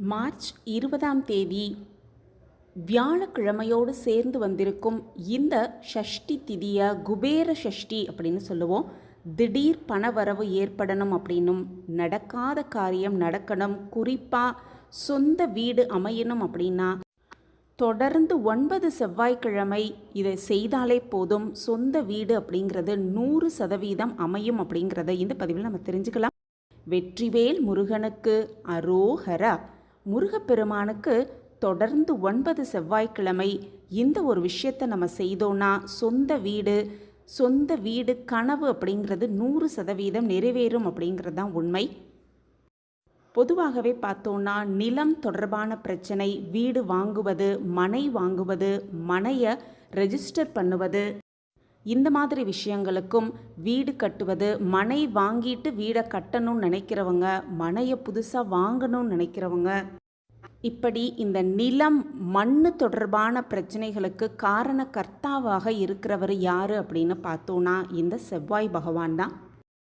March இருபதாம் தேதி வியாழக்கிழமையோடு சேர்ந்து வந்திருக்கும் இந்த ஷஷ்டி திதியை குபேர ஷஷ்டி அப்படின்னு சொல்லுவோம். திடீர் பணவரவு ஏற்படணும் அப்படின்னும் நடக்காத காரியம் நடக்கணும் குறிப்பாக சொந்த வீடு அமையணும் அப்படின்னா தொடர்ந்து ஒன்பது செவ்வாய்க்கிழமை இதை செய்தாலே போதும். சொந்த வீடு அப்படிங்கிறது நூறு சதவீதம் அமையும் அப்படிங்கிறத இந்த பதிவில் நம்ம தெரிஞ்சுக்கலாம். வெற்றிவேல் முருகனுக்கு அரோஹரா. முருகப்பெருமானுக்கு தொடர்ந்து ஒன்பது செவ்வாய்க்கிழமை இந்த ஒரு விஷயத்தை நம்ம செய்தோன்னா சொந்த வீடு சொந்த வீடு கனவு அப்படிங்கிறது நூறு சதவீதம் நிறைவேறும் அப்படிங்கிறது தான் உண்மை. பொதுவாகவே பார்த்தோன்னா நிலம் தொடர்பான பிரச்சனை வீடு வாங்குவது மனை வாங்குவது மனையை ரெஜிஸ்டர் பண்ணுவது இந்த மாதிரி விஷயங்களுக்கும் வீடு கட்டுவது மனை வாங்கிட்டு வீடை கட்டணும்னு நினைக்கிறவங்க மனையை புதுசாக வாங்கணும்னு நினைக்கிறவங்க இப்படி இந்த நிலம் மண் தொடர்பான பிரச்சனைகளுக்கு காரண கர்த்தாவாக இருக்கிறவர் யார் அப்படின்னு பார்த்தோன்னா இந்த செவ்வாய் பகவான் தான்.